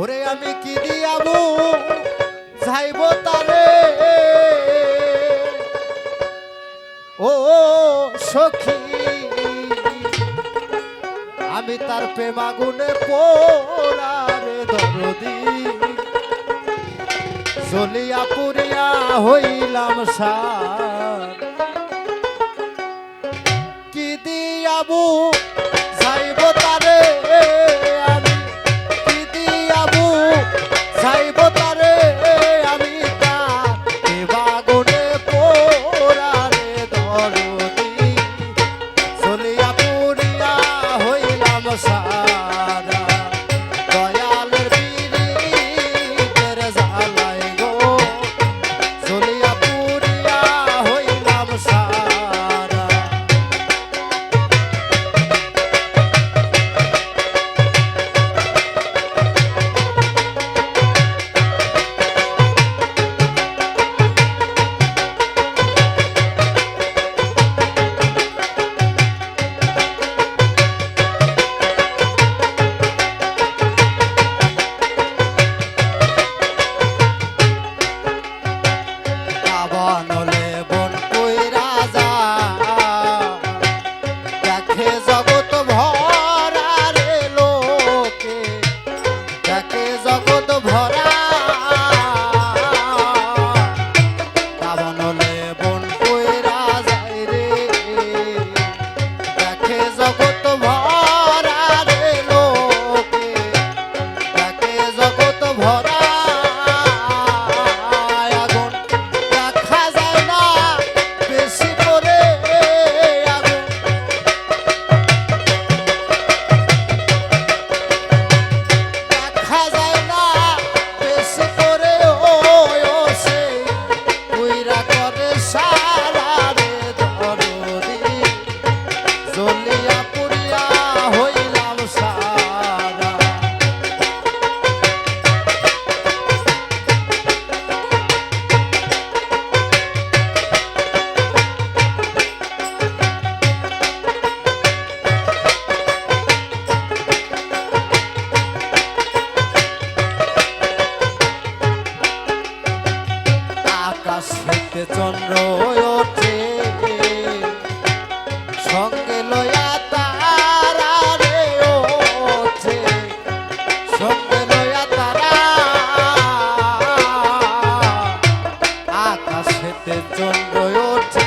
ওরে আমি কি দিয়াবো যাইব তারে। ও সখী, আমি তার প্রেমাগুনে পোড়ারে দরদি। চলিয়া পুরিয়া হইলাম সার। কি দিয়াবো certeza vou খেতে চন্দ্র ওঠে।